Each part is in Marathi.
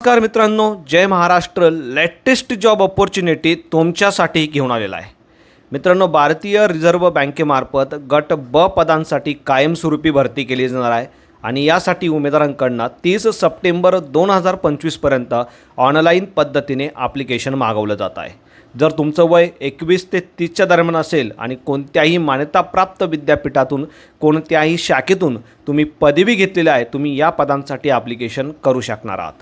नमस्कार मित्रांनो जय महाराष्ट्र. लेटेस्ट जॉब ऑपॉर्च्युनिटी तुमच्यासाठी घेऊन आलेला आहे. मित्रांनो भारतीय रिझर्व्ह बँकेमार्फत गट ब पदांसाठी कायमस्वरूपी भरती केली जाणार आहे आणि यासाठी उमेदवारांकडनं तीस सप्टेंबर दोन हजार पंचवीसपर्यंत ऑनलाईन पद्धतीने ॲप्लिकेशन मागवलं जात आहे. जर तुमचं वय एकवीस ते तीसच्या दरम्यान असेल आणि कोणत्याही मान्यताप्राप्त विद्यापीठातून कोणत्याही शाखेतून तुम्ही पदवी घेतलेली आहे तुम्ही या पदांसाठी ॲप्लिकेशन करू शकणार आहात.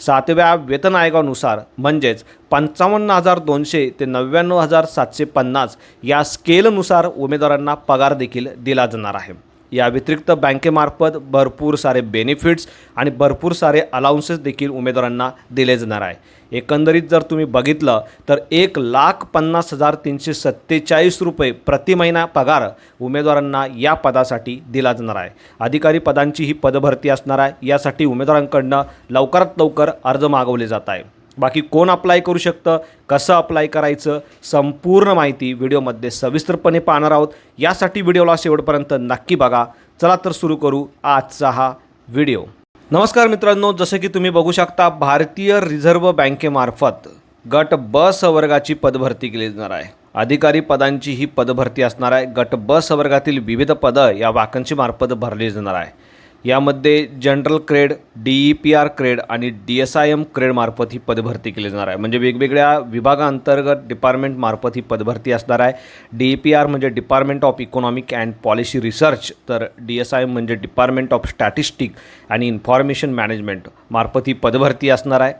सातव्या वेतन आयोगानुसार म्हणजेच पंचावन्न हजार दोनशे ते नव्याण्णव हजार सातशे पन्नास या स्केलनुसार उमेदवारांना पगार देखील दिला जाणार आहे. या व्यतिरिक्त बँकेमार्फत भरपूर सारे बेनिफिट्स आणि भरपूर सारे अलाउन्सेस देखील उमेदवारांना दिले जाणार आहे. एकंदरीत जर तुम्ही बघितलं तर एक लाख पन्नास हजार तीनशे सत्तेचाळीस रुपये प्रति महिना पगार उमेदवारांना या पदासाठी दिला जाणार आहे. अधिकारी पदांची ही पदभरती असणार आहे. यासाठी उमेदवारांकडनं लवकरात लवकर अर्ज मागवले जात आहे बाकी कोण अप्लाय करू शकतं कसं अप्लाय करायचं संपूर्ण माहिती व्हिडिओमध्ये सविस्तरपणे पाहणार आहोत. यासाठी व्हिडिओला शेवटपर्यंत नक्की बघा. चला तर सुरू करू आजचा हा व्हिडिओ नमस्कार मित्रांनो जसं की तुम्ही बघू शकता भारतीय रिझर्व्ह बँकेमार्फत गट ब संवर्गाची पदभरती केली जाणार आहे. अधिकारी पदांची ही पदभरती असणार आहे. गट ब संवर्गातील विविध पदं या वाकन्सीमार्फत भरली जाणार आहे. यामध्ये general grade D E P R grade आणि डी एस आय एम क्रेडमार्फत ही पदभरती केली जाणार आहे. म्हणजे वेगवेगळ्या विभागांतर्गत डिपार्टमेंटमार्फत ही पदभरती असणार आहे. डी ई पी आर म्हणजे department of economic and policy research तर डी एस आय एम म्हणजे डिपार्टमेंट ऑफ स्टॅटिस्टिक आणि इन्फॉर्मेशन मॅनेजमेंट मार्फत ही पदभरती असणार आहे.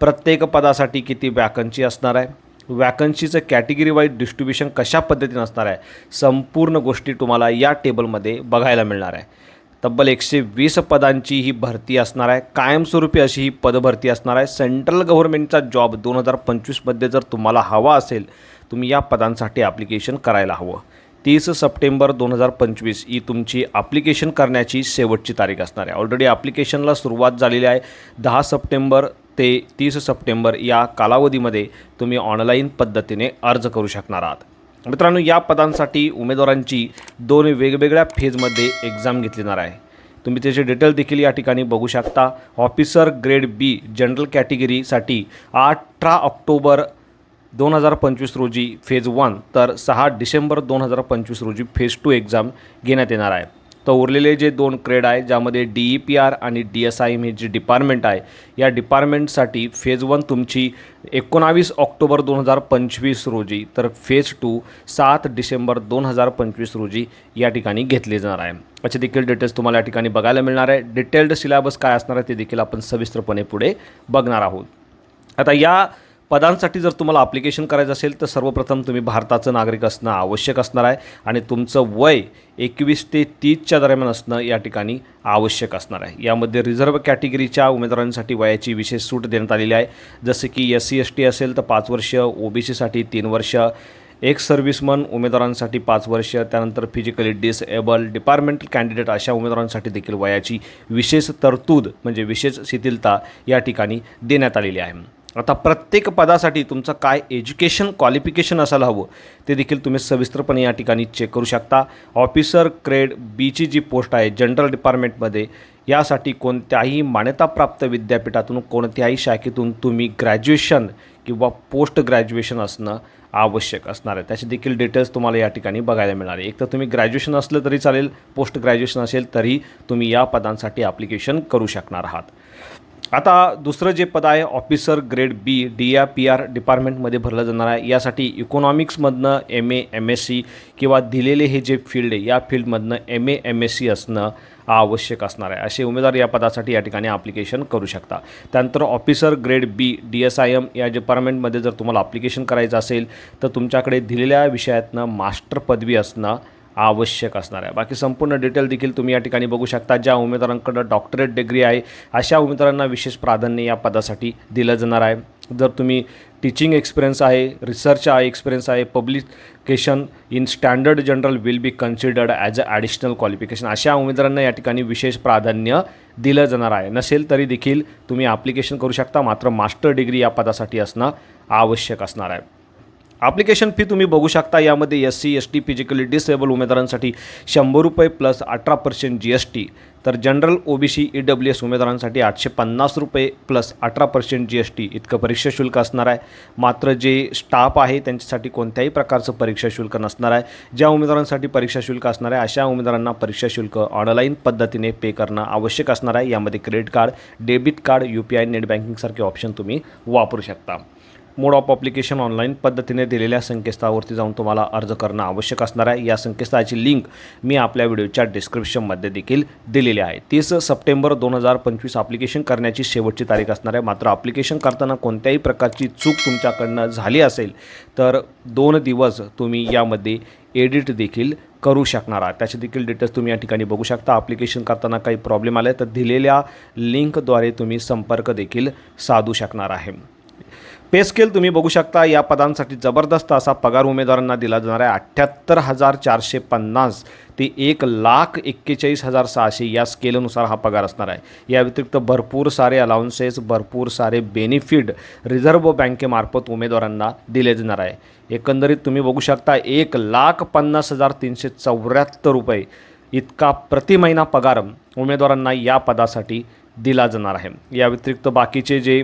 प्रत्येक पदासाठी किती वॅकन्सी असणार आहे? वॅकन्सीचं कॅटेगरी वाईज डिस्ट्रीब्युशन कशा पद्धतीनं असणार आहे? संपूर्ण गोष्टी तुम्हाला या टेबलमध्ये बघायला मिळणार आहे. तब्बल एकशे वीस पदांची ही भरती असणार आहे. कायमस्वरूपी अशी ही पदभरती असणार आहे. सेंट्रल गव्हर्नमेंटचा जॉब दोन हजार पंचवीसमध्ये जर तुम्हाला हवा असेल तुम्ही या पदांसाठी ॲप्लिकेशन करायला हवं. तीस सप्टेंबर दोन हजार पंचवीस ही तुमची ॲप्लिकेशन करण्याची शेवटची तारीख असणार आहे. ऑलरेडी ॲप्लिकेशनला सुरुवात झालेली आहे. दहा सप्टेंबर ते तीस सप्टेंबर या कालावधीमध्ये तुम्ही ऑनलाईन पद्धतीने अर्ज करू शकणार आहात. मित्रांनो या पदांसाठी उमेदवारांची दोन वेगवेगळ्या फेजमध्ये एक्झाम घेतली जाणार आहे. तुम्ही त्याचे डिटेल देखील या ठिकाणी बघू शकता. ऑफिसर ग्रेड बी जनरल कॅटेगरीसाठी अठरा ऑक्टोबर दोन हजार पंचवीस रोजी फेज वन तर सहा डिसेंबर दोन हजार पंचवीस रोजी फेज टू एक्झाम घेण्यात येणार आहे. तर उरलेले जे दोन क्रेड आहे ज्यामध्ये डी ई पी आर आणि डी एस आय एम हे जे डिपार्टमेंट आहे या डिपार्टमेंटसाठी फेज वन तुमची एकोणावीस ऑक्टोबर दोन हजार पंचवीस रोजी तर फेज टू सात डिसेंबर दोन हजार पंचवीस रोजी या ठिकाणी घेतले जाणार आहे. याचे देखील डिटेल्स तुम्हाला या ठिकाणी बघायला मिळणार आहे. डिटेल्ड सिलेबस काय असणार आहे ते देखील आपण सविस्तरपणे पुढे बघणार आहोत. आता या पदांसाठी जर तुम्हाला ॲप्लिकेशन करायचं असेल तर सर्वप्रथम तुम्ही भारताचं नागरिक असणं आवश्यक असणार आहे आणि तुमचं वय एकवीस ते तीसच्या दरम्यान असणं या ठिकाणी आवश्यक असणार आहे. यामध्ये रिझर्व्ह कॅटेगरीच्या उमेदवारांसाठी वयाची विशेष सूट देण्यात आलेली आहे. जसे की एस सी एस टी असेल तर पाच वर्ष ओ बी सीसाठी तीन वर्ष एक्स सर्व्हिसमन उमेदवारांसाठी पाच वर्ष त्यानंतर फिजिकली डिसएबल डिपार्टमेंटल कॅन्डिडेट अशा उमेदवारांसाठी देखील वयाची विशेष तरतूद म्हणजे विशेष शिथिलता या ठिकाणी देण्यात आलेली आहे. आता प्रत्येक पदासाठी तुमचं काय एज्युकेशन क्वालिफिकेशन असायला हवं ते देखील तुम्ही सविस्तरपणे या ठिकाणी चेक करू शकता. ऑफिसर ग्रेड बीची जी पोस्ट आहे जनरल डिपार्टमेंटमध्ये यासाठी कोणत्याही मान्यताप्राप्त विद्यापीठातून कोणत्याही शाखेतून तुम्ही ग्रॅज्युएशन किंवा पोस्ट ग्रॅज्युएशन असणं आवश्यक असणार आहे. त्याचे देखील डिटेल्स तुम्हाला या ठिकाणी बघायला मिळणार आहे. एक तर तुम्ही ग्रॅज्युएशन असलं तरी चालेल पोस्ट ग्रॅज्युएशन असेल तरी तुम्ही या पदांसाठी ॲप्लिकेशन करू शकणार आहात. आता दुसरं जे पद आहे officer grade B D R P R डिपार्टमेंटमध्ये भरलं जाणार आहे. यासाठी इकॉनॉमिक्समधनं M A M S C किंवा दिलेले हे जे फील्ड आहे या फील्डमधनं M A M S C असणं आवश्यक असणार आहे. असे उमेदवार या पदासाठी या ठिकाणी ॲप्लिकेशन करू शकता. त्यानंतर officer grade B D S I M या डिपार्टमेंटमध्ये जर तुम्हाला ॲप्लिकेशन करायचं असेल तर तुमच्याकडे दिलेल्या विषयातनं मास्टर पदवी असणं आवश्यक असणार आहे. बाकी संपूर्ण डिटेल देखील तुम्ही या ठिकाणी बघू शकता. ज्या उमेदवारांकडं डॉक्टरेट डिग्री आहे अशा उमेदवारांना विशेष प्राधान्य या पदासाठी दिलं जाणार आहे. जर तुम्ही टीचिंग एक्सपिरियन्स आहे रिसर्च आहे एक्सपिरियन्स आहे publication in standard journal will be considered as a additional qualification अशा उमेदवारांना या ठिकाणी विशेष प्राधान्य दिलं जाणार आहे. नसेल तरी देखील तुम्ही ॲप्लिकेशन करू शकता. मात्र मास्टर डिग्री या पदासाठी असणं आवश्यक असणार आहे. ॲप्लिकेशन फी तुम्ही बघू शकता. यामध्ये S C S T physically disable उमेदवारांसाठी शंभर रुपये प्लस अठरा पर्सेंट जी एस टी तर general O B C E W S उमेदवारांसाठी आठशे पन्नास रुपये प्लस अठरा पर्सेंट जी एस टी इतकं परीक्षा शुल्क असणार आहे. मात्र जे स्टाफ आहे त्यांच्यासाठी कोणत्याही प्रकारचं परीक्षा शुल्क नसणार आहे. ज्या उमेदवारांसाठी परीक्षा शुल्क असणार आहे अशा उमेदवारांना परीक्षा शुल्क ऑनलाईन पद्धतीने पे करणं आवश्यक असणार आहे. यामध्ये credit card debit card U P I net बँकिंगसारखे option तुम्ही वापरू शकता. मोड ऑफ अप्लिकेशन ऑनलाईन पद्धतीने दिलेल्या संकेतस्थळावरती जाऊन तुम्हाला अर्ज करणं आवश्यक असणार आहे. या संकेतस्थळाची लिंक मी आपल्या व्हिडिओच्या डिस्क्रिप्शनमध्ये देखील दिलेली आहे. तीस सप्टेंबर दोन हजार पंचवीस अप्लिकेशन करण्याची शेवटची तारीख असणार आहे. मात्र अप्लिकेशन करताना कोणत्याही प्रकारची चूक तुमच्याकडनं झाली असेल तर दोन दिवस तुम्ही यामध्ये एडिट देखील करू शकणार आहात. त्याचे देखील डिटेल्स तुम्ही या ठिकाणी बघू शकता. अप्लिकेशन करताना काही प्रॉब्लेम आले तर दिलेल्या लिंकद्वारे तुम्ही संपर्क देखील साधू शकणार आहे. पे स्केल तुम्ही बघू शकता या पदांसाठी जबरदस्त असा पगार उमेदवारांना दिला जाणार आहे. अठ्ठ्याहत्तर हजार चारशे पन्नास ते एक लाख एक्केचाळीस हजार सहाशे या स्केलनुसार हा पगार असणार आहे. या व्यतिरिक्त भरपूर सारे अलाउन्सेस भरपूर सारे बेनिफिट रिझर्व्ह बँकेमार्फत उमेदवारांना दिले जाणार आहे. एकंदरीत तुम्ही बघू शकता एक लाख पन्नास हजार तीनशे चौऱ्याहत्तर रुपये इतका प्रति महिना पगार उमेदवारांना या पदासाठी दिला जाणार आहे. या व्यतिरिक्त बाकीचे जे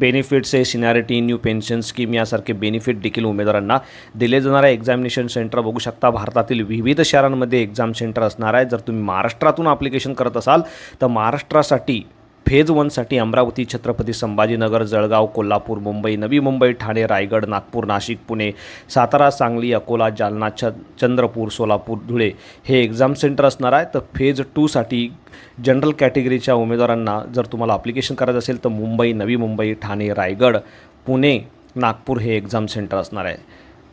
बेनिफिट्स आहे सिनॅरिटी न्यू पेन्शन स्कीम यासारखे बेनिफिट देखील उमेदवारांना दिले जाणार आहे. एक्झामिनेशन सेंटर बघू शकता भारतातील विविध शहरांमध्ये एक्झाम सेंटर असणार आहे. जर तुम्ही महाराष्ट्रातून ॲप्लिकेशन करत असाल तर महाराष्ट्रासाठी फेज वनसाठी अमरावती छत्रपती संभाजीनगर जळगाव कोल्हापूर मुंबई नवी मुंबई ठाणे रायगड नागपूर नाशिक पुणे सातारा सांगली अकोला जालना छ चंद्रपूर सोलापूर धुळे हे एक्झाम सेंटर असणार आहे. तर फेज टूसाठी जनरल कॅटेगरीच्या उमेदवारांना जर तुम्हाला अप्लिकेशन करायचं असेल तर मुंबई नवी मुंबई ठाणे रायगड पुणे नागपूर हे एक्झाम सेंटर असणार आहे.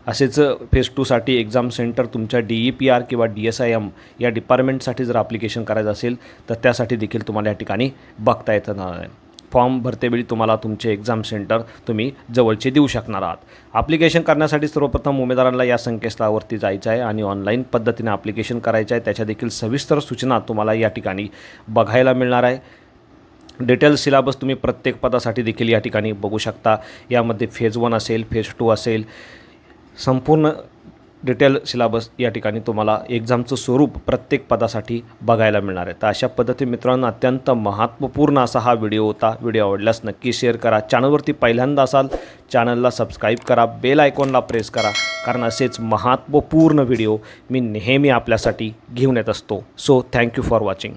असेच फेज टूसाठी एक्झाम सेंटर तुमच्या डी ई पी आर किंवा डी एस आय एम या डिपार्टमेंटसाठी जर ॲप्लिकेशन करायचं असेल तर त्यासाठी देखील तुम्हाला या ठिकाणी बघता येणार आहे फॉर्म भरतेवेळी तुम्हाला तुमचे एक्झाम सेंटर तुम्ही जवळचे देऊ शकणार आहात. ॲप्लिकेशन करण्यासाठी सर्वप्रथम उमेदवारांना या संकेतस्थळावरती जायचं आहे आणि ऑनलाईन पद्धतीने ॲप्लिकेशन करायचं आहे. त्याच्या देखील सविस्तर सूचना तुम्हाला या ठिकाणी बघायला मिळणार आहे. डिटेल सिलेबस तुम्ही प्रत्येक पदासाठी देखील या ठिकाणी बघू शकता. यामध्ये फेज वन असेल फेज टू असेल संपूर्ण डिटेल सिलाबस या ठिकाणी तुम्हाला एक्झामचं स्वरूप प्रत्येक पदासाठी बघायला मिळणार आहे. तर अशा पद्धतीने मित्रांनो अत्यंत महत्त्वपूर्ण असा हा व्हिडिओ होता. व्हिडिओ आवडल्यास नक्की शेअर करा. चॅनलवरती पहिल्यांदा असाल चॅनलला सबस्क्राईब करा. बेल आयकॉनला प्रेस करा. कारण असेच महत्त्वपूर्ण व्हिडिओ मी नेहमी आपल्यासाठी घेऊन येत असतो. So thank you for watching